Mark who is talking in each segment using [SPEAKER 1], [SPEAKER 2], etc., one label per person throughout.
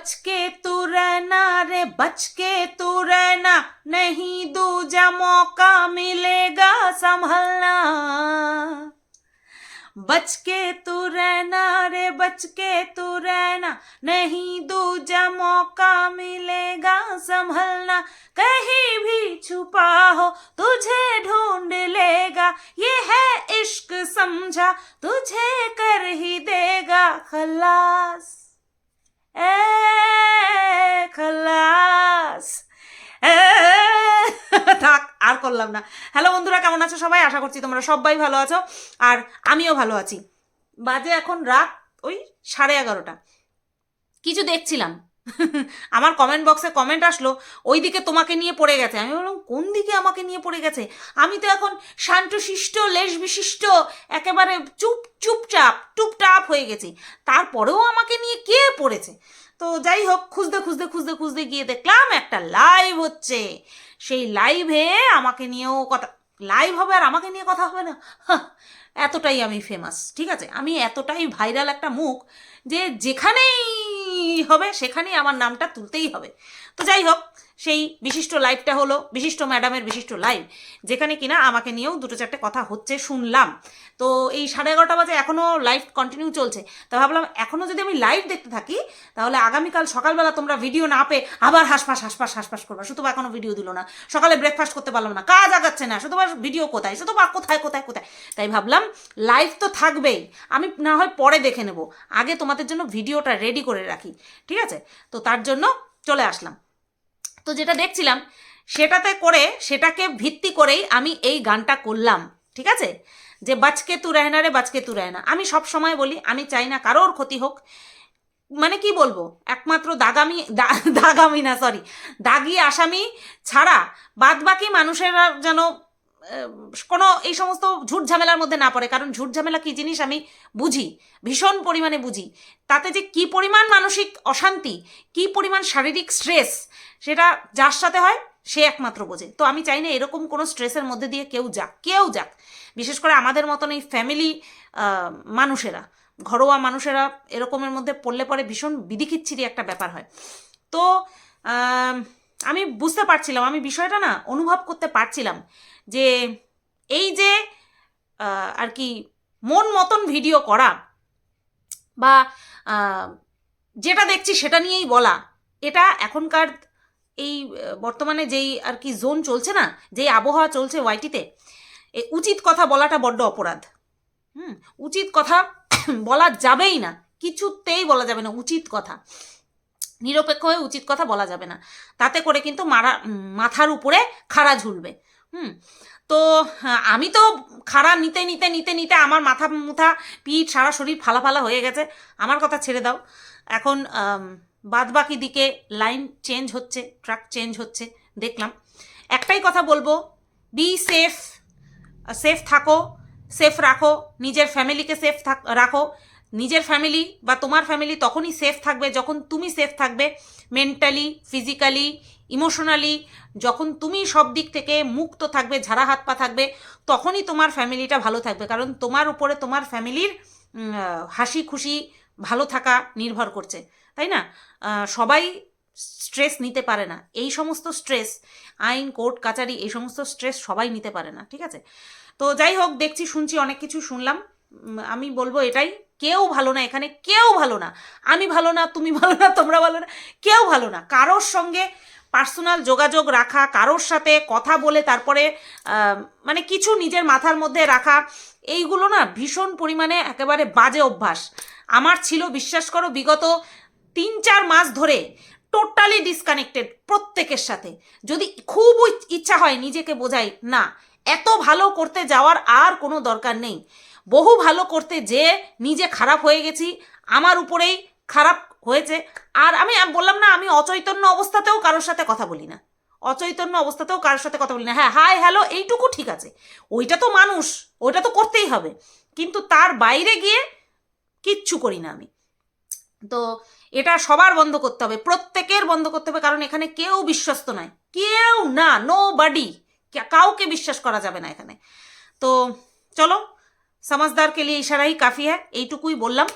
[SPEAKER 1] बच के तू रहना रे बच के तू रहना, नहीं दूजा मौका मिलेगा संभलना। बच के तू रहना रे बच के तू रहना, नहीं दूजा मौका मिलेगा संभलना। कहीं भी छुपा हो, तुझे ढूंढ लेगा, ये है इश्क समझा, तुझे कर ही देगा खलास। থাক আর করলাম না হ্যালো বন্ধুরা কেমন আছো সবাই আশা করছি তোমরা সবাই ভালো আছো আর আমিও ভালো আছি বাজে এখন রাত ওই সাড়ে এগারোটা কিছু দেখছিলাম আমার কমেন্ট বক্সে কমেন্ট আসলো ওই দিকে তোমাকে নিয়ে পড়ে গেছে। আমি বললাম, কোন দিকে আমাকে নিয়ে পড়ে গেছে? আমি তো এখন শান্তশিষ্ট লেশ বিশিষ্ট, একেবারে চুপ চুপচাপ, টুপটাপ হয়ে গেছি। তারপরেও আমাকে নিয়ে কে পড়েছে? তো যাই হোক, খুঁজতে খুঁজতে খুঁজতে খুঁজতে গিয়ে দেখলাম, একটা লাইভ হচ্ছে। সেই লাইভে আমাকে নিয়েও কথা লাইভ হবে আর আমাকে নিয়ে কথা হবে না? এতটাই আমি ফেমাস ঠিক আছে? আমি এতটাই ভাইরাল একটা মুখ যে যেখানেই হবে সেখানেই আমার নামটা তুলতেই হবে। তো যাই হোক সেই বিশিষ্ট লাইভটা হলো বিশিষ্ট ম্যাডামের বিশিষ্ট লাইভ যেখানে কিনা আমাকে নিয়েও দুটো চারটে কথা হচ্ছে, শুনলাম। তো এই সাড়ে এগারোটা বাজে এখনও লাইভ কন্টিনিউ চলছে। তা ভাবলাম এখনও যদি আমি লাইভ দেখতে থাকি, তাহলে আগামীকাল সকালবেলা তোমরা ভিডিও না পেয়ে আবার হাসপাস হাসপাস হাসপাস করবা। শুধু এখনও ভিডিও দিল না। সকালে ব্রেকফাস্ট করতে পারলাম না। কাজ আগাচ্ছে না। শুধু ভিডিও কোথায়? শুধু কোথায় কোথায় কোথায়? তাই ভাবলাম লাইভ তো থাকবেই। আমি না হয় পরে দেখে নেব। আগে তোমাদের জন্য ভিডিওটা রেডি করে রাখি। ঠিক আছে? তো তার জন্য চলে আসলাম। তো যেটা দেখছিলাম, সেটাতে করে, সেটাকে ভিত্তি করেই আমি এই গানটা করলাম, ঠিক আছে? যে বাচকে তু রেহনা রে বাচকে তু রেহনা। আমি সব সময় বলি, আমি চাই না কারোর ক্ষতি হোক। মানে কি বলব? একমাত্র দাগামি দাগামি না সরি দাগি আসামি ছাড়া বাদ বাকি মানুষেরা যেন কোনো এই সমস্ত ঝুট ঝামেলার মধ্যে না পড়ে। কারণ ঝুট ঝামেলা কী জিনিস আমি বুঝি, ভীষণ পরিমাণে বুঝি। তাতে যে কি পরিমাণ মানসিক অশান্তি, কি পরিমাণ শারীরিক স্ট্রেস সেটা যার সাথে হয়, সে একমাত্র বোঝে। তো আমি চাই না এরকম কোনো স্ট্রেসের মধ্যে দিয়ে কেউ যাক কেউ যাক। বিশেষ করে আমাদের মতন এই ফ্যামিলি মানুষেরা, ঘরোয়া মানুষেরা এরকমের মধ্যে পড়লে পরে ভীষণ বিধিখিচ্ছিরি একটা ব্যাপার হয়। তো আমি বুঝতে পারছিলাম, আমি বিষয়টা না অনুভব করতে পারছিলাম যে এই যে আর কি মন মতন ভিডিও করা বা যেটা দেখছি সেটা নিয়েই বলা, এটা এখনকার এই বর্তমানে যেই আর কি জোন চলছে না যেই আবহাওয়া চলছে ওয়াইটিতে এ উচিত কথা বলাটা বড্ড অপরাধ। হুম উচিত কথা বলা যাবেই না কিছুতেই বলা যাবে না উচিত কথা। নিরপেক্ষ হয়ে উচিত কথা বলা যাবে না। তাতে করে কিন্তু মারা মাথার উপরে খাড়া ঝুলবে। হুম তো হ্যাঁ, আমি তো খাড়া নিতে নিতে নিতে নিতে আমার মাথা মুথা পিঠ সারা শরীর ফালা ফালা হয়ে গেছে। আমার কথা ছেড়ে দাও। এখন বাদ বাকি দিকে লাইন চেঞ্জ হচ্ছে, ট্রাক চেঞ্জ হচ্ছে, দেখলাম। একটাই কথা বলব বি সেফ সেফ থাকো সেফ রাখো, নিজের ফ্যামিলিকে সেফ রাখো। নিজের ফ্যামিলি বা তোমার ফ্যামিলি তখনই সেফ থাকবে যখন তুমি সেফ থাকবে মেন্টালি ফিজিক্যালি ইমোশনালি যখন তুমি সব দিক থেকে মুক্ত থাকবে, ঝাড়া হাত পা থাকবে, তখনই তোমার ফ্যামিলিটা ভালো থাকবে। কারণ তোমার উপরে তোমার ফ্যামিলির হাসি খুশি ভালো থাকা নির্ভর করছে। তাই না? সবাই স্ট্রেস নিতে পারে না। এই সমস্ত স্ট্রেস আইন কোর্ট কাচারি, এই সমস্ত স্ট্রেস সবাই নিতে পারে না, ঠিক আছে? তো যাই হোক, দেখছি, শুনছি, অনেক কিছু শুনলাম। আমি বলব এটাই, কেউ ভালো না এখানে, কেউ ভালো না। আমি ভালো না, তুমি ভালো না, তোমরা ভালো না, কেউ ভালো না। কারোর সঙ্গে পার্সোনাল যোগাযোগ রাখা, কারোর সাথে কথা বলে, তারপরে মানে কিছু নিজের মাথার মধ্যে রাখা, এইগুলো না ভীষণ পরিমাণে একেবারে বাজে অভ্যাস। আমার ছিল, বিশ্বাস করো, বিগত তিন চার মাস ধরে টোটালি ডিসকানেক্টেড প্রত্যেকের সাথে। যদি খুব ইচ- ইচ্ছা হয় নিজেকে বোঝাই, না, এত ভালো করতে যাওয়ার আর কোনো দরকার নেই। বহু ভালো করতে যে নিজে খারাপ হয়ে গেছি, আমার উপরেই খারাপ হয়েছে। আর আম- বললাম না, আমি অচৈতন্য অবস্থাতেও কারোর সাথে কথা বলি না। অচৈতন্য অবস্থাতেও কারোর সাথে কথা বলি না। হ্যাঁ হাই হ্যালো এইটুকু ঠিক আছে। ওইটা তো মানুষ ওইটা তো করতেই হবে। কিন্তু তার বাইরে গিয়ে কিচ্ছু করি না আমি। তো এটা সবার বন্ধ করতে হবে, প্রত্যেকের বন্ধ করতে হবে, কারণ এখানে কেউ বিশ্বস্ত নয়। কেউ না নো বাডি কাউকে বিশ্বাস করা যাবে না এখানে। তো চলো সমাজদার কে লিয়ে ইশারাই কাফি হ্যাঁ এইটুকুই বললাম।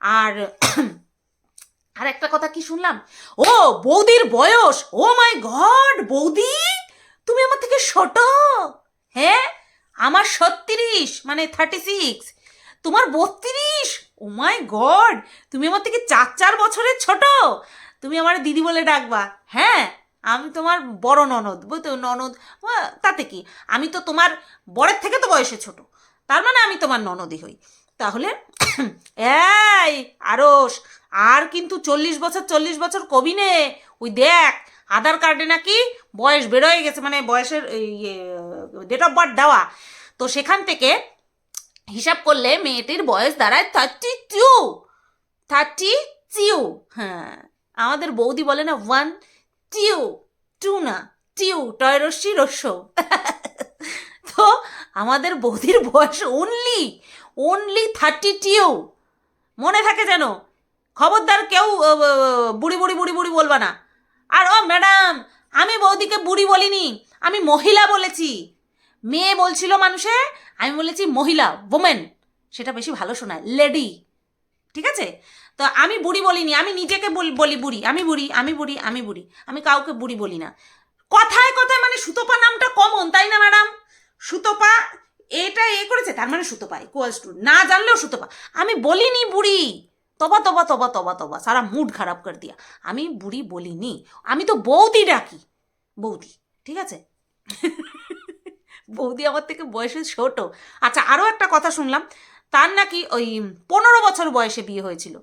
[SPEAKER 1] আর আর একটা কথা কি শুনলাম? ও, বৌদির বয়স! ও মাই গড, বৌদি! তুমি আমার থেকে ছোট! হ্যাঁ আমার সত্তিরিশ মানে থার্টি সিক্স তোমার বত্রিশ! ও মাই গড, তুমি আমার থেকে চার চার বছরের ছোট? তুমি আমার দিদি বলে ডাকবা। হ্যাঁ আমি তোমার বড় ননদ, বুঝতো ননদ তাতে কি? আমি তো তোমার বরের থেকে তো বয়সে ছোট। তার মানে আমি তোমার ননদই হই। তাহলে এই আরস, আর কিন্তু চল্লিশ বছর চল্লিশ বছর কবি নে। ওই দেখ, আধার কার্ডে নাকি বয়স বেরোয় গেছে মানে বয়সের ইয়ে ডেট অফ বার্থ দেওয়া। তো সেখান থেকে হিসাব করলে মেয়েটির বয়স দাঁড়ায় থার্টি টু থার্টি টিউ হ্যাঁ আমাদের বৌদি বলে না ওয়ান টিউ টু না টিউ টয়রস্যি রস্য তো আমাদের বৌদির বয়স অনলি অনলি থার্টি টিউ মনে থাকে যেন, খবরদার কেউ বুড়ি বুড়ি বুড়ি বুড়ি বলবা না। আর ও ম্যাডাম আমি বৌদিকে বুড়ি বলিনি, আমি মহিলা বলেছি। মেয়ে বলছিল মানুষে আমি বলেছি মহিলা ওমেন সেটা বেশি ভালো শোনায় লেডি ঠিক আছে? তো আমি বুড়ি বলিনি, আমি নিজেকে বল- বুড়ি, আমি বুড়ি আমি বুড়ি আমি বুড়ি, আমি কাউকে বুড়ি বলি না। কথায় কথায় মানে সুতপা নামটা কমন তাই না ম্যাডাম সুতপা, এটা এ করেছে, তার মানে সুতপা ইকুয়ালস টু না জানলেও সুতপা। আমি বলিনি বুড়ি, তবা তবা তবা তবা তবা, সারা মুড খারাপ করে দিয়া। আমি বুড়ি বলিনি, আমি তো বৌদি ডাকি, বৌদি, ঠিক আছে? বৌদি আমার থেকে বয়সে ছোট। আচ্ছা আরও একটা কথা শুনলাম। তার নাকি ওই পনেরো বছর বয়সে বিয়ে হয়েছিল।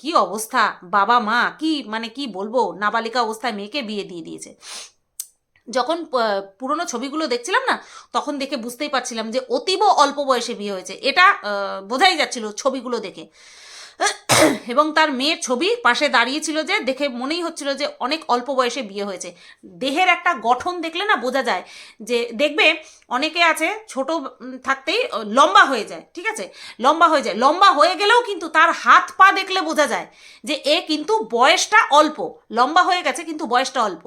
[SPEAKER 1] কি অবস্থা? বাবা, মা, কি মানে কি বলব? নাবালিকা অবস্থায় মেয়েকে বিয়ে দিয়ে দিয়েছে। যখন পুরনো ছবিগুলো দেখছিলাম না, তখন দেখে বুঝতেই পারছিলাম যে অতীব অল্প বয়সে বিয়ে হয়েছে। এটা বোঝাই যাচ্ছিল ছবিগুলো দেখে। এবং তার মেয়ের ছবি পাশে দাঁড়িয়েছিল যে, দেখে মনেই হচ্ছিল যে অনেক অল্প বয়সে বিয়ে হয়েছে। দেহের একটা গঠন দেখলে না বোঝা যায় যে, দেখবে অনেকে আছে ছোট থাকতেই লম্বা হয়ে যায়, ঠিক আছে? লম্বা হয়ে যায়। লম্বা হয়ে গেলেও কিন্তু তার হাত পা দেখলে বোঝা যায় যে, এ কিন্তু বয়সটা অল্প। লম্বা হয়ে গেছে কিন্তু বয়সটা অল্প।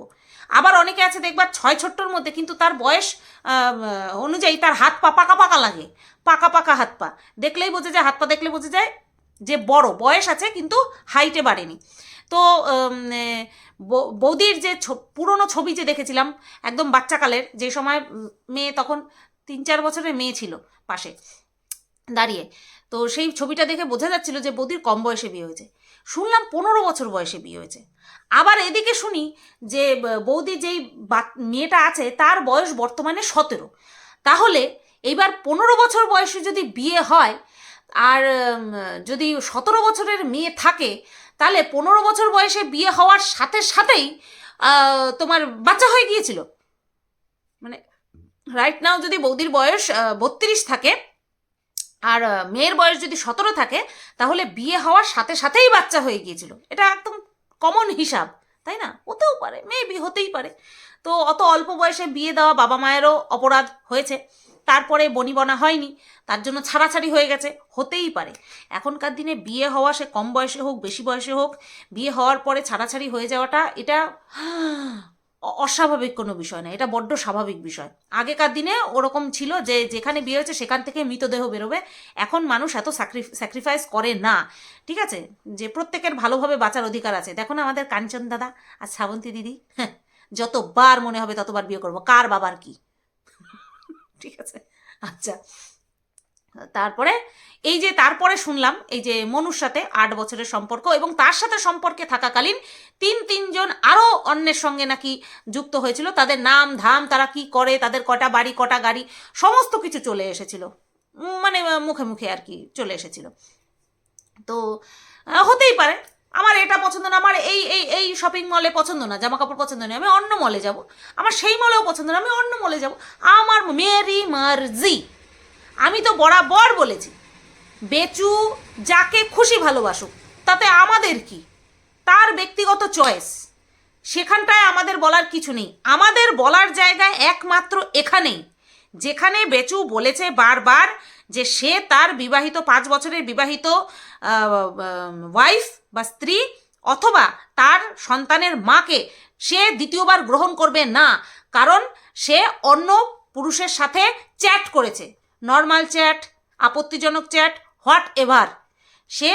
[SPEAKER 1] আবার অনেকে আছে, দেখবা ছয় ছোট্টর মধ্যে কিন্তু তার বয়স অনুযায়ী তার হাত পা পাকা পাকা লাগে। পাকা পাকা হাত পা। দেখলেই বোঝা যায়, হাত পা দেখলে বোঝা যায় যে বড়, বয়স আছে কিন্তু হাইটে বাড়েনি। তো বৌদির যে পুরনো ছবি যে দেখেছিলাম, একদম বাচ্চাকালের, যে সময় মেয়ে তখন তিন চার বছরের মেয়ে ছিল পাশে দাঁড়িয়ে, তো সেই ছবিটা দেখে বোঝা যাচ্ছিল যে বৌদির কম বয়সে বিয়ে হয়েছে। শুনলাম পনেরো বছর বয়সে বিয়ে হয়েছে। আবার এদিকে শুনি যে বৌদি যেই মেয়েটা আছে তার বয়স বর্তমানে সতেরো। তাহলে এইবার পনেরো বছর বয়সে যদি বিয়ে হয় আর যদি সতেরো বছরের মেয়ে থাকে, তাহলে পনেরো বছর বয়সে বিয়ে হওয়ার সাথে সাথেই তোমার বাচ্চা হয়ে গিয়েছিল। মানে রাইট নাও যদি বৌদির বয়স বত্রিশ থাকে, আর মেয়ের বয়স যদি সতেরো থাকে, তাহলে বিয়ে হওয়ার সাথে সাথেই বাচ্চা হয়ে গিয়েছিল। এটা একদম কমন হিসাব, তাই না? হতেও পারে মেবি হতেই পারে। তো অত অল্প বয়সে বিয়ে দেওয়া বাবা মায়েরও অপরাধ হয়েছে। তারপরে বনিবনা হয়নি, তার জন্য ছাড়াছাড়ি হয়ে গেছে, হতেই পারে। এখনকার দিনে বিয়ে হওয়া সে কম বয়সে হোক, বেশি বয়সে হোক, বিয়ে হওয়ার পরে ছাড়াছাড়ি হয়ে যাওয়াটা এটা অস্বাভাবিক কোনো বিষয় না, এটা বড্ড স্বাভাবিক বিষয়। আগেকার দিনে ওরকম ছিল যে, যেখানে বিয়ে হয়েছে সেখান থেকে মৃতদেহ বেরোবে, এখন মানুষ এত স্যাক্রিফাইস করে না, ঠিক আছে? যে প্রত্যেকের ভালোভাবে বাঁচার অধিকার আছে। দেখো না আমাদের কাঞ্চন দাদা আর শ্রাবন্তী দিদি হ্যাঁ যতবার মনে হবে ততবার বিয়ে করব, কার বাবার কি? ঠিক আছে? আচ্ছা। তারপরে, এই যে তারপরে শুনলাম, এই যে মনুর সাথে আট বছরের সম্পর্ক এবং তার সাথে সম্পর্কে থাকাকালীন তিন, তিনজন আরও অন্যের সঙ্গে নাকি যুক্ত হয়েছিল। তাদের নাম, ধাম, তারা কি করে, তাদের কটা বাড়ি, কটা গাড়ি, সমস্ত কিছু চলে এসেছিল। মানে মুখে মুখে আর কি চলে এসেছিল। তো হতেই পারে। আমার এটা পছন্দ না, আমার এই এই এই শপিং মলে পছন্দ না জামা কাপড় পছন্দ নেই, আমি অন্য মলে যাব। আমার সেই মলেও পছন্দ না, আমি অন্য মলে যাব। আমার মেরি মার্জি। আমি তো বরাবর বলেছি, বেচু যাকে খুশি ভালোবাসুক, তাতে আমাদের কি? তার ব্যক্তিগত চয়েস সেখানটায় আমাদের বলার কিছু নেই। আমাদের বলার জায়গায় একমাত্র এখানেই। যেখানে বেচু বলেছে বারবার যে সে তার বিবাহিত, পাঁচ বছরের বিবাহিত ওয়াইফ বা স্ত্রী অথবা তার সন্তানের মাকে সে দ্বিতীয়বার গ্রহণ করবে না। কারণ সে অন্য পুরুষের সাথে চ্যাট করেছে। নর্মাল চ্যাট আপত্তিজনক চ্যাট হোয়াট এভার সে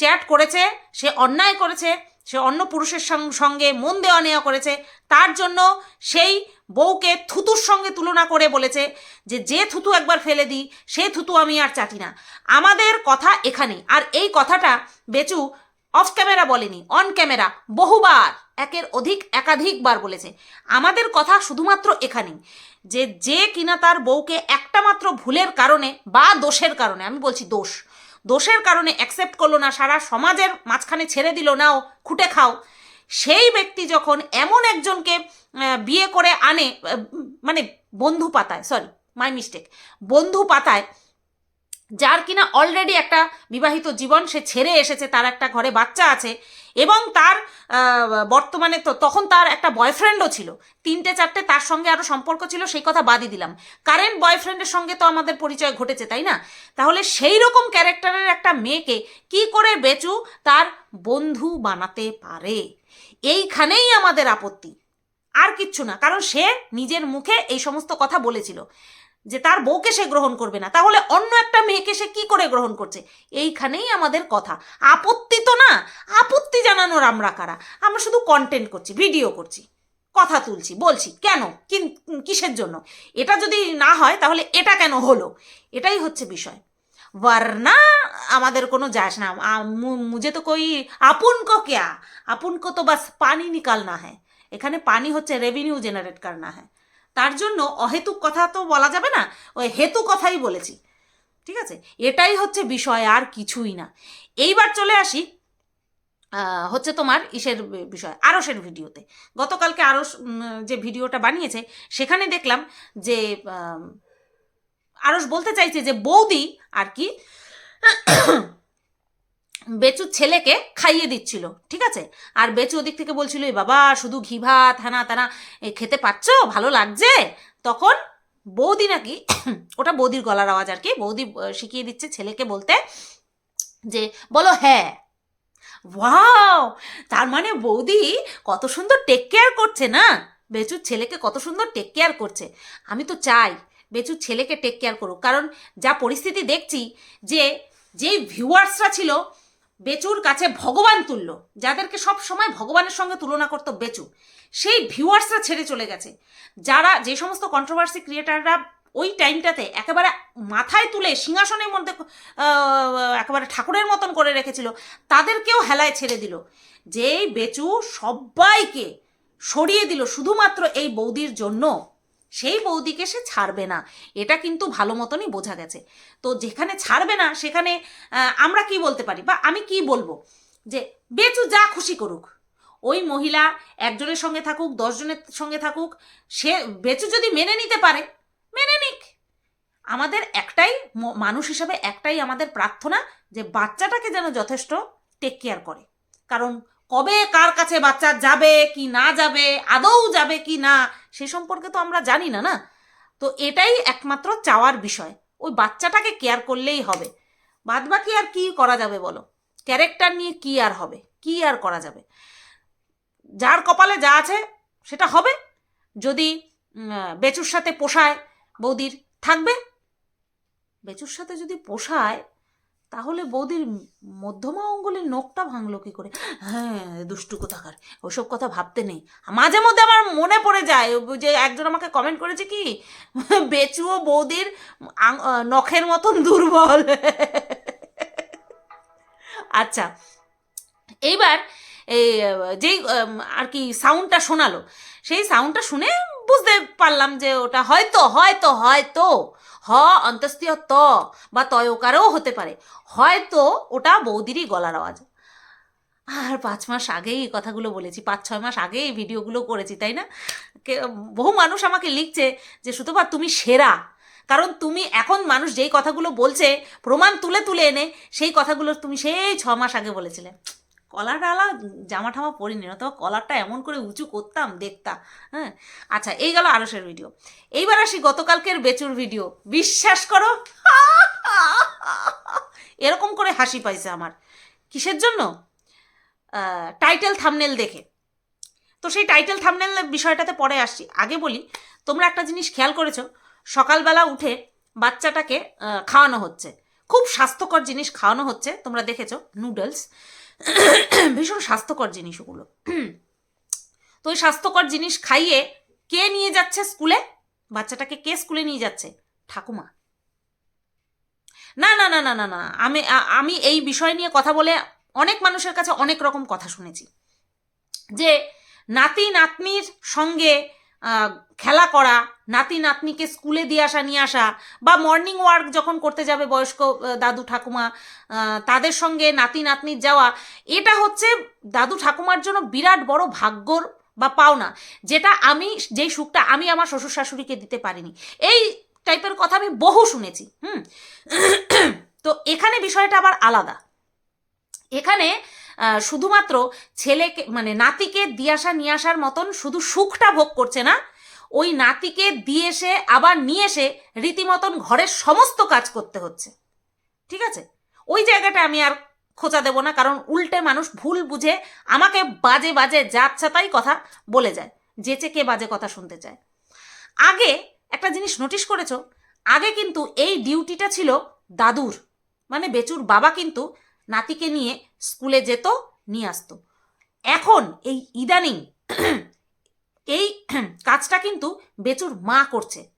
[SPEAKER 1] চ্যাট করেছে, সে অন্যায় করেছে সে অন্য পুরুষের সঙ্গে মন দেওয়া নেওয়া করেছে। তার জন্য সেই বউকে থুতুর সঙ্গে তুলনা করে বলেছে যে যে থুতু একবার ফেলে দিই, সে থুতু আমি আর চাটি না। আমাদের কথা এখানে আর এই কথাটা বেচু অফ ক্যামেরা বলেনি, অন ক্যামেরা বহুবার, একের অধিক, একাধিকবার বলেছে। আমাদের কথা শুধুমাত্র এখানেই। যে যে কিনা তার বউকে একটা মাত্র ভুলের কারণে বা দোষের কারণে, আমি বলছি দোষ দোষের কারণে অ্যাকসেপ্ট করল না, সারা সমাজের মাঝখানে ছেড়ে দিল, নাও, খুঁটে খাও। সেই ব্যক্তি যখন এমন একজনকে বিয়ে করে আনে মানে বন্ধু পাতায় সরি মাই মিস্টেক বন্ধু পাতায় যার কিনা অলরেডি একটা বিবাহিত জীবন, সে ছেড়ে এসেছে, তার একটা ঘরে বাচ্চা আছে এবং তার বর্তমানে তো তখন তার একটা বয়ফ্রেন্ডও ছিল। তিনটে চারটে তার সঙ্গে আরও সম্পর্ক ছিল, সেই কথা বাদই দিলাম। কারেন্ট বয়ফ্রেন্ডের সঙ্গে তো আমাদের পরিচয় ঘটেছে, তাই না? তাহলে সেই রকম ক্যারেক্টারের একটা মেয়েকে কি করে বেচু তার বন্ধু বানাতে পারে? এইখানেই আমাদের আপত্তি। আর কিচ্ছু না, কারণ সে নিজের মুখে এই সমস্ত কথা বলেছিল। যে তার বউকে সে গ্রহণ করবে না। তাহলে অন্য একটা মেয়েকে সে কি করে গ্রহণ করছে? এইখানেই আমাদের কথা। আপত্তি তো না, আপত্তি জানানোর আমরা কারা? আমরা শুধু কন্টেন্ট করছি ভিডিও করছি, কথা তুলছি, বলছি, কেন? কিসের জন্য? এটা যদি না হয়, তাহলে এটা কেন হলো? এটাই হচ্ছে বিষয়। বর্ণা আমাদের কোনো যাস না। মুজে তো কই আপন কো কেয়া? আপুন কো তো বাস পানি নিকাল না হ্যাঁ এখানে পানি হচ্ছে রেভিনিউ জেনারেট করনা হ্যাঁ তার জন্য অহেতুক কথা তো বলা যাবে না, ওই হেতু কথাই বলেছি। ঠিক আছে? এটাই হচ্ছে বিষয়, আর কিছুই না। এইবার চলে আসি হচ্ছে তোমার ইসের বিষয়, আরসের ভিডিওতে। গতকালকে আরস যে ভিডিওটা বানিয়েছে, সেখানে দেখলাম যে আরস বলতে চাইছে যে বৌদি আর কি বেচুর ছেলেকে খাইয়ে দিচ্ছিল, ঠিক আছে? আর বেচু ওদিক থেকে বলছিল, "এ বাবা, শুধু ঘি, ভাত হানা তানা খেতে পাচ্ছ ভালো লাগছে? তখন বৌদি নাকি, ওটা বৌদির গলার আওয়াজ আর কি, বৌদি শিখিয়ে দিচ্ছে ছেলেকে বলতে যে, বলো হ্যাঁ ওয়াও, তার মানে বৌদি কত সুন্দর টেক কেয়ার করছে না? বেচুর ছেলেকে কত সুন্দর টেক কেয়ার করছে। আমি তো চাই বেচুর ছেলেকে টেক কেয়ার করুক। কারণ যা পরিস্থিতি দেখছি যে যেই ভিউয়ার্সরা ছিল বেচুর কাছে ভগবান তুল্য, যাদেরকে সব সময় ভগবানের সঙ্গে তুলনা করতো বেচু সেই ভিউয়ার্সরা ছেড়ে চলে গেছে। যারা যে সমস্ত কন্ট্রোভার্সি ক্রিয়েটাররা ওই টাইমটাতে একেবারে মাথায় তুলে সিংহাসনের মধ্যে একেবারে ঠাকুরের মতন করে রেখেছিল, তাদেরকেও হেলায় ছেড়ে দিল। যেই বেচু সবাইকে সরিয়ে দিল শুধুমাত্র এই বৌদির জন্য। সেই বৌদিকে সে ছাড়বে না। এটা কিন্তু ভালো মতনই বোঝা গেছে। তো যেখানে ছাড়বে না, সেখানে আমরা কি বলতে পারি? বা আমি কি বলব? যে বেচু যা খুশি করুক। ওই মহিলা একজনের সঙ্গে থাকুক, দশজনের সঙ্গে থাকুক, সে বেচু যদি মেনে নিতে পারে, মেনে নিক। আমাদের একটাই মানুষ হিসাবে একটাই আমাদের প্রার্থনা যে বাচ্চাটাকে যেন যথেষ্ট টেক কেয়ার করে। কারণ কবে কার কাছে বাচ্চা যাবে, কি না যাবে, আদৌ যাবে কি না সে সম্পর্কে তো আমরা জানি না না? তো এটাই একমাত্র চাওয়ার বিষয়। ওই বাচ্চাটাকে কেয়ার করলেই হবে। বাদ বাকি আর কি করা যাবে বলো? ক্যারেক্টার নিয়ে কি আর হবে? কি আর করা যাবে? যার কপালে যা আছে, সেটা হবে। যদি বেচুর সাথে পোষায় বৌদির, থাকবে? বেচুর সাথে যদি পোষায় তাহলে বৌদির মধ্যমা অঙ্গুলের নখটা ভাঙলো কি করে? হ্যাঁ দুষ্টু কোথাকার, ওসব কথা ভাবতে নেই। মাঝে মধ্যে আমার মনে পড়ে যায় যে একজন আমাকে কমেন্ট করেছে কি, বেচুও বৌদির নখের মতন দুর্বল। আচ্ছা এইবার এই যেই আর কি সাউন্ডটা শোনালো, সেই সাউন্ডটা শুনে বুঝতে পারলাম যে ওটা হয়তো হয়তো হয়তো হ অন্তস্তীয় ত বা তয়কারেও হতে পারে। হয়তো ওটা বৌদিরই গলার আওয়াজ। আর পাঁচ মাস আগেই এই কথাগুলো বলেছি। পাঁচ, ছয় মাস আগেই এই ভিডিওগুলো করেছি, তাই না? বহু মানুষ আমাকে লিখছে যে, সুতপা, তুমি সেরা। কারণ তুমি এখন মানুষ যেই কথাগুলো বলছে, প্রমাণ তুলে তুলে এনে সেই কথাগুলো তুমি সেই ছ মাস আগে বলেছিলে। কলার ডালা জামা ঠামা পরিনি তো কলারটা এমন করে উঁচু করতাম দেখতাম হ্যাঁ? আচ্ছা এই গেল আরসের ভিডিও এইবার আসি গতকালকের বেচুর ভিডিও বিশ্বাস করো? এরকম করে হাসি পাইছে আমার। কিসের জন্য? টাইটেল থামনেল দেখে। তো সেই টাইটেল থামনেল বিষয়টাতে পরে আসছি। আগে বলি, তোমরা একটা জিনিস খেয়াল করেছ, সকালবেলা উঠে বাচ্চাটাকে খাওয়ানো হচ্ছে। খুব স্বাস্থ্যকর জিনিস খাওয়ানো হচ্ছে, তোমরা দেখেছ নুডলস ভীষণ স্বাস্থ্যকর জিনিস ওগুলো। তো ওই স্বাস্থ্যকর জিনিস খাইয়ে কে নিয়ে যাচ্ছে স্কুলে? বাচ্চাটাকে কে স্কুলে নিয়ে যাচ্ছে? ঠাকুমা। না না না না না না, আমি আমি এই বিষয় নিয়ে কথা বলে অনেক মানুষের কাছে অনেক রকম কথা শুনেছি। যে নাতি নাতনির সঙ্গে খেলা করা, নাতি নাতনিকে স্কুলে দিয়ে আসা, নিয়ে আসা, বা মর্নিং ওয়ার্ক যখন করতে যাবে বয়স্ক দাদু ঠাকুমা তাদের সঙ্গে নাতি নাতনির যাওয়া, এটা হচ্ছে দাদু ঠাকুমার জন্য বিরাট বড় ভাগ্যর বা পাওনা, যেটা আমি, যেই সুখটা আমি আমার শ্বশুর শাশুড়িকে দিতে পারিনি। এই টাইপের কথা আমি বহু শুনেছি, হুম। তো এখানে বিষয়টা আবার আলাদা। এখানে শুধুমাত্র ছেলেকে মানে নাতিকে দিয়ে আসা, নিয়ে আসার মতন শুধু সুখটা ভোগ করছে না, ওই নাতিকে দিয়ে এসে, আবার নিয়ে এসে রীতিমতন ঘরের সমস্ত কাজ করতে হচ্ছে। ঠিক আছে? ওই জায়গাটা আমি আর খোঁচা দেব না, কারণ উল্টে মানুষ ভুল বুঝে আমাকে বাজে বাজে যাচ্ছা তাই কথা বলে যায়, যেচে কে বাজে কথা শুনতে চায়। আগে একটা জিনিস নোটিশ করেছ? আগে কিন্তু এই ডিউটিটা ছিল দাদুর মানে বেচুর বাবা কিন্তু নাতিকে নিয়ে স্কুলে যেত, নিয়ে আসতো। এখন এই ইদানিং এই কাজটা কিন্তু বেচুর মা করছে।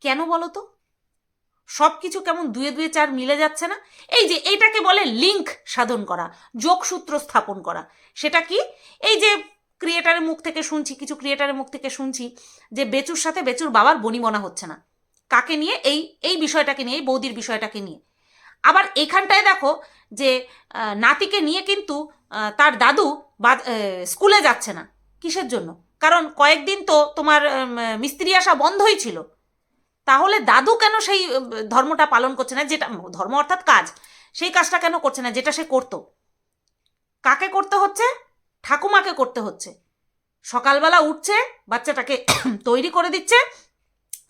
[SPEAKER 1] কেন বলো তো সব কিছু কেমন দুয়ে দুয়ে চার মিলে যাচ্ছে না? এই যে এইটাকে বলে লিঙ্ক সাধন করা, যোগসূত্র স্থাপন করা। সেটা কি? এই যে ক্রিয়েটারের মুখ থেকে শুনছি, কিছু ক্রিয়েটারের মুখ থেকে শুনছি যে বেচুর সাথে বেচুর বাবার বনিবনা হচ্ছে না। কাকে নিয়ে? এই এই বিষয়টাকে নিয়ে, এই বৌদির বিষয়টাকে নিয়ে। আবার এখানটায় দেখো যে নাতিকে নিয়ে কিন্তু তার দাদু স্কুলে যাচ্ছে না কিসের জন্য? কারণ কয়েকদিন তো তোমার মিস্ত্রি আসা বন্ধই ছিল। তাহলে দাদু কেন সেই ধর্মটা পালন করছে না? যেটা, ধর্ম অর্থাৎ কাজ। সেই কাজটা কেন করছে না? যেটা সে করতো। কাকে করতে হচ্ছে? ঠাকুমাকে করতে হচ্ছে। সকালবেলা উঠছে, বাচ্চাটাকে তৈরি করে দিচ্ছে,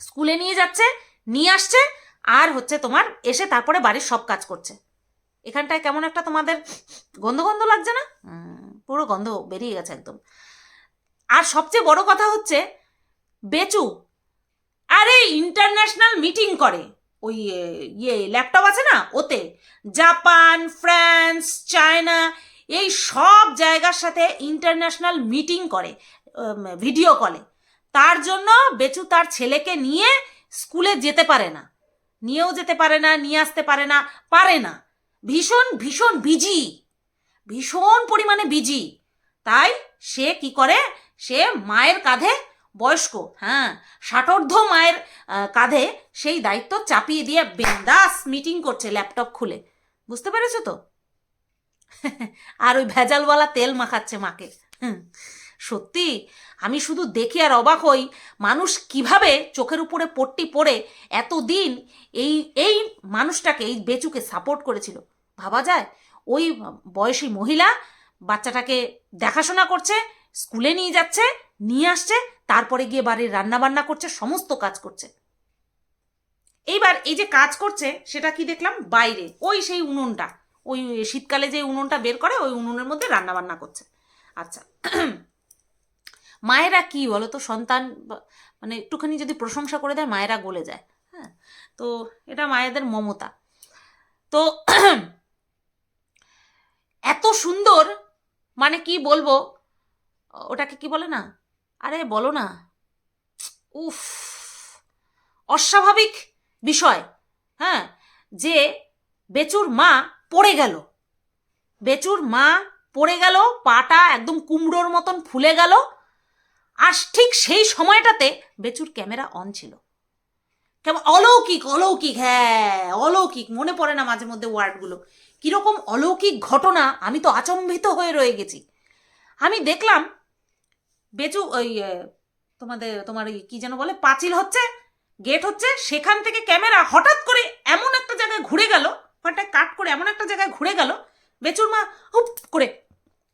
[SPEAKER 1] স্কুলে নিয়ে যাচ্ছে, নিয়ে আসছে আর হচ্ছে তোমার এসে তারপরে বাড়ির সব কাজ করছে। এখানটায় কেমন একটা তোমাদের গন্ধ গন্ধ লাগছে না? পুরো গন্ধ বেরিয়ে গেছে একদম। আর সবচেয়ে বড় কথা হচ্ছে, বেচু, আরে ইন্টারন্যাশনাল মিটিং করে। ওই ইয়ে ল্যাপটপ আছে না, ওতে। জাপান, ফ্রান্স, চায়না, এই সব জায়গার সাথে ইন্টারন্যাশনাল মিটিং করে ভিডিও কলে তার জন্য বেচু তার ছেলেকে নিয়ে স্কুলে যেতে পারে না। নিয়েও যেতে পারে না, নিয়ে আসতে পারে না পারে না। ভীষণ ভীষণ বিজি। ভীষণ পরিমাণে বিজি। তাই সে কি করে? সে মায়ের কাঁধে বয়স্ক হ্যাঁ ষাটোর্ধ মায়ের কাঁধে সেই দায়িত্ব চাপিয়ে দিয়ে বিন্দাস মিটিং করছে ল্যাপটপ খুলে। বুঝতে পেরেছ তো? আর ওই ভেজালওয়ালা তেল মাখাচ্ছে মাকে। সত্যি আমি শুধু দেখি আর অবাক হই, মানুষ কীভাবে চোখের উপরে পট্টি পড়ে এতদিন এই এই মানুষটাকে, এই বেচুকে সাপোর্ট করেছিল? ভাবা যায়? ওই বয়সী মহিলা বাচ্চাটাকে দেখাশোনা করছে, স্কুলে নিয়ে যাচ্ছে, নিয়ে আসছে, তারপরে গিয়ে বাড়ির রান্না বান্না করছে, সমস্ত কাজ করছে। এইবার এই যে কাজ করছে, সেটা কি দেখলাম? বাইরে, ওই সেই উনুনটা। ওই শীতকালে যে উনুনটা বের করে, ওই উনুনের মধ্যে রান্না বান্না করছে। আচ্ছা মায়েরা কি বলো তো সন্তান মানে একটুখানি যদি প্রশংসা করে দেয়, মায়েরা গলে যায়। হ্যাঁ? তো এটা মায়েদের মমতা। তো এত সুন্দর মানে কি বলব? ওটাকে কি বলে না? আরে বলো না। উফ! অস্বাভাবিক বিষয়। হ্যাঁ? যে বেচুর মা পড়ে গেল। বেচুর মা পড়ে গেল, পাটা একদম কুমড়োর মতন ফুলে গেল আর ঠিক সেই সময়টাতে বেচুর ক্যামেরা অন ছিল। কেমন অলৌকিক অলৌকিক হ্যাঁ অলৌকিক, মনে পড়ে না মাঝে মধ্যে ওয়ার্ডগুলো। কীরকম অলৌকিক ঘটনা আমি তো আচম্বিত হয়ে রয়ে গেছি। আমি দেখলাম বেচু ওই তোমাদের, তোমার কি যেন বলে, পাঁচিল হচ্ছে, গেট হচ্ছে, সেখান থেকে ক্যামেরা হঠাৎ করে এমন একটা জায়গায় ঘুরে গেল ওখানটা কাট করে এমন একটা জায়গায় ঘুরে গেল, বেচুর মা হুপ করে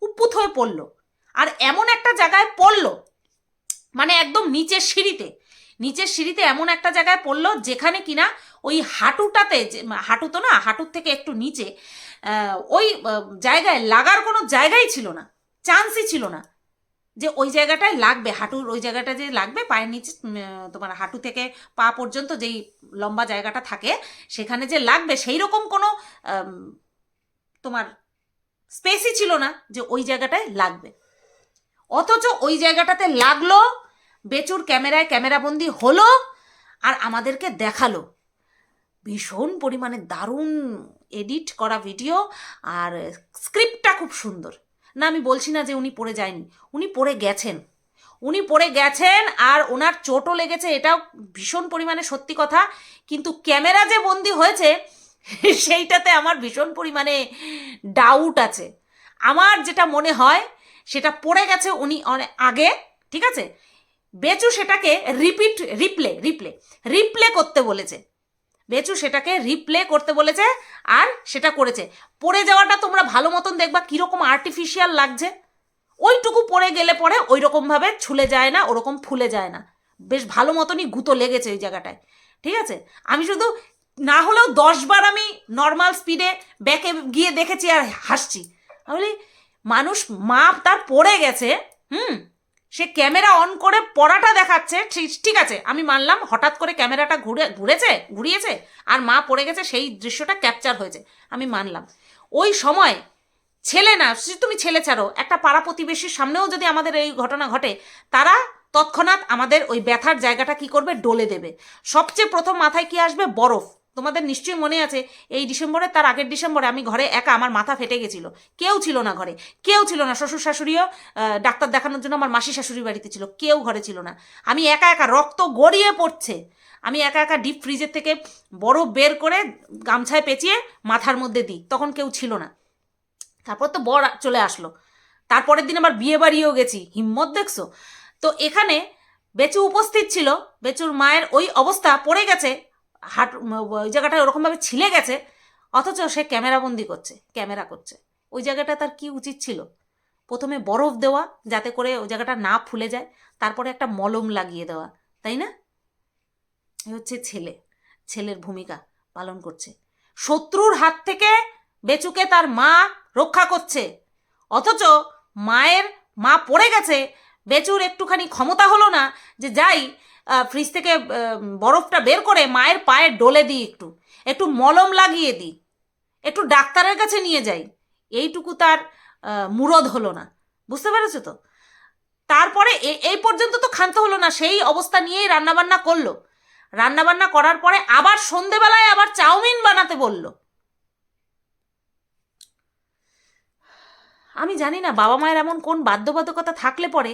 [SPEAKER 1] উপুত হয়ে পড়ল। আর এমন একটা জায়গায় পড়ল মানে একদম নিচের সিঁড়িতে। নিচের সিঁড়িতে এমন একটা জায়গায় পড়ল যেখানে কিনা ওই হাঁটুটাতে হাঁটু তো না, হাঁটুর থেকে একটু নিচে ওই জায়গায় লাগার কোনো জায়গাই ছিল না, চান্সই ছিল না যে ওই জায়গাটায় লাগবে, হাঁটুর ওই জায়গাটা যে লাগবে, পায়ের নিচে তোমার হাঁটু থেকে পা পর্যন্ত যেই লম্বা জায়গাটা থাকে, সেখানে যে লাগবে সেই রকম কোনো তোমার স্পেসই ছিল না যে ওই জায়গাটায় লাগবে। অথচ ওই জায়গাটাতে লাগল বেচুর ক্যামেরায় ক্যামেরাবন্দি হলো আর আমাদেরকে দেখাল। ভীষণ পরিমাণে দারুণ এডিট করা ভিডিও আর স্ক্রিপ্টটা খুব সুন্দর। না, আমি বলছি না যে উনি পড়ে যায়নি, উনি পড়ে গেছেন। উনি পড়ে গেছেন আর ওনার চোটও লেগেছে, এটাও ভীষণ পরিমাণে সত্যি কথা। কিন্তু ক্যামেরা যে বন্দি হয়েছে, সেইটাতে আমার ভীষণ পরিমাণে ডাউট আছে। আমার যেটা মনে হয়, সেটা পড়ে গেছে উনি অনেক আগে, ঠিক আছে? বেচু সেটাকে রিপিট রিপ্লে রিপ্লে রিপ্লে করতে বলেছে। বেচু সেটাকে রিপ্লে করতে বলেছে আর সেটা করেছে। পড়ে যাওয়াটা তোমরা ভালো মতন দেখবা কীরকম আর্টিফিশিয়াল লাগছে। ওইটুকু পড়ে গেলে পরে ওই রকমভাবে ছুলে যায় না, ওরকম ফুলে যায় না। বেশ ভালো মতনই গুঁতো লেগেছে ওই জায়গাটায়। ঠিক আছে? আমি শুধু না হলেও দশবার আমি নর্মাল স্পিডে ব্যাকে গিয়ে দেখেছি আর হাসছি। আমি মানুষ মাপ তার পড়ে গেছে, হুম? সে ক্যামেরা অন করে পড়াটা দেখাচ্ছে। ঠিক আছে, আমি মানলাম হঠাৎ করে ক্যামেরাটা ঘুরে, ঘুরেছে, ঘুরিয়েছে, আর মা পড়ে গেছে, সেই দৃশ্যটা ক্যাপচার হয়েছে। আমি মানলাম। ওই সময় ছেলে না তুমি ছেলে ছাড়ো, একটা পাড়া প্রতিবেশীর সামনেও যদি আমাদের এই ঘটনা ঘটে, তারা তৎক্ষণাৎ আমাদের ওই ব্যথার জায়গাটা কি করবে? ডলে দেবে। সবচেয়ে প্রথম মাথায় কি আসবে? বরফ। তোমাদের নিশ্চয়ই মনে আছে, এই ডিসেম্বরে তার আগের ডিসেম্বরে আমি ঘরে একা আমার মাথা ফেটে গেছিল। কেউ ছিল না ঘরে, কেউ ছিল না শ্বশুর শাশুড়িও ডাক্তার দেখানোর জন্য আমার মাসি শাশুড়ি বাড়িতে ছিল, কেউ ঘরে ছিল না। আমি একা একা রক্ত গড়িয়ে পড়ছে। আমি একা একা ডিপ ফ্রিজের থেকে বরফ বের করে গামছায় পেঁচিয়ে মাথার মধ্যে দিই, তখন কেউ ছিল না। তারপর তো বর চলে আসলো। তারপরের দিন আবার বিয়ে বাড়িও গেছি, হিম্মত দেখছ? তো এখানে বেচু উপস্থিত ছিল, বেচুর মায়ের ওই অবস্থা পড়ে গেছে হাট ওই জায়গাটা ওরকমভাবে ছিলে গেছে, অথচ সে ক্যামেরাবন্দি করছে, ক্যামেরা করছে। ওই জায়গাটা তার কি উচিত ছিল? প্রথমে বরফ দেওয়া, যাতে করে ওই জায়গাটা না ফুলে যায়, তারপরে একটা মলম লাগিয়ে দেওয়া, তাই না? হচ্ছে ছেলে, ছেলের ভূমিকা পালন করছে। শত্রুর হাত থেকে বেচুকে তার মা রক্ষা করছে, অথচ মায়ের মা পড়ে গেছে, বেচুর একটুখানি ক্ষমতা হলো না যে যাই ফ্রিজ থেকে বরফটা বের করে মায়ের পায়ে ডলে দিই একটু। একটু মলম লাগিয়ে দিই। একটু ডাক্তারের কাছে নিয়ে যাই। এইটুকু তার মুরদ হলো না। বুঝতে পেরেছ তো? তারপরে এই পর্যন্ত তো ক্ষান্ত হলো না। সেই অবস্থা নিয়েই রান্নাবান্না করল। রান্নাবান্না করার পরে আবার সন্ধেবেলায় আবার চাউমিন বানাতে বলল। আমি জানি না, বাবা মায়ের এমন কোন বাধ্যবাধকতা থাকলে পরে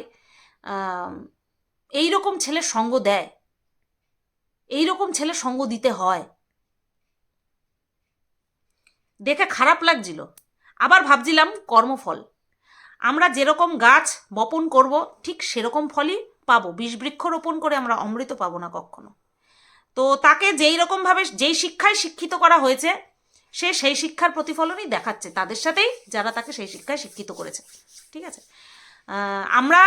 [SPEAKER 1] এই রকম ছেলে সঙ্গ দেয়। এই রকম ছেলে সঙ্গ দিতে হয়। দেখে খারাপ লাগছিল। আবার ভাবছিলাম কর্মফল। আমরা যেরকম গাছ বপন করব, ঠিক সেরকম ফলই পাবো। বিষ বৃক্ষ রোপণ করে আমরা অমৃত পাবো না কখনো। তো তাকে যেই রকমভাবে যেই শিক্ষায় শিক্ষিত করা হয়েছে, সে সেই শিক্ষার প্রতিফলনই দেখাচ্ছে তাদের সাথেই যারা তাকে সেই শিক্ষায় শিক্ষিত করেছে। ঠিক আছে? আমরা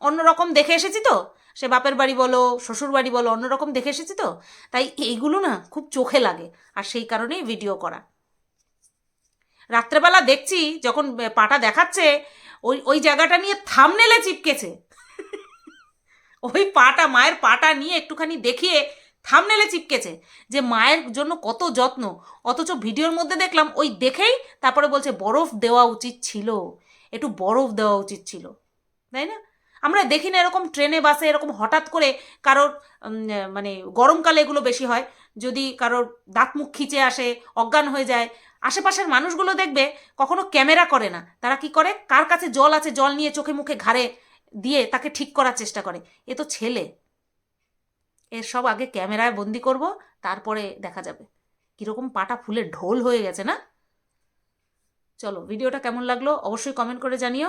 [SPEAKER 1] অন্যরকম দেখে এসেছি তো? সে বাপের বাড়ি বলো, শ্বশুর বাড়ি বলো অন্যরকম দেখে এসেছি তো? তাই এইগুলো না খুব চোখে লাগে আর সেই কারণেই ভিডিও করা। রাত্রেবেলা দেখছি যখন পাটা দেখাচ্ছে, ওই ওই জায়গাটা নিয়ে থামনেলে চিপকেছে। ওই পাটা, মায়ের পাটা নিয়ে একটুখানি দেখিয়ে থামনেলে চিপকেছে যে মায়ের জন্য কত যত্ন। অথচ ভিডিওর মধ্যে দেখলাম ওই দেখেই তারপরে বলছে, বরফ দেওয়া উচিত ছিল। একটু বরফ দেওয়া উচিত ছিল। তাই না? আমরা দেখি না এরকম ট্রেনে, বাসে এরকম হঠাৎ করে কারোর মানে গরমকালে এগুলো বেশি হয়। যদি কারোর দাঁত মুখ খিচে আসে, অজ্ঞান হয়ে যায়, আশেপাশের মানুষগুলো দেখবে কখনো ক্যামেরা করে না। তারা কি করে? কার কাছে জল আছে, জল নিয়ে চোখে মুখে ঘাড়ে দিয়ে তাকে ঠিক করার চেষ্টা করে। এ তো ছেলে। এর সব আগে ক্যামেরায় বন্দি করব, তারপরে দেখা যাবে। কীরকম পাটা ফুলে ঢোল হয়ে গেছে না? চলো, ভিডিওটা কেমন লাগল অবশ্যই কমেন্ট করে জানিও।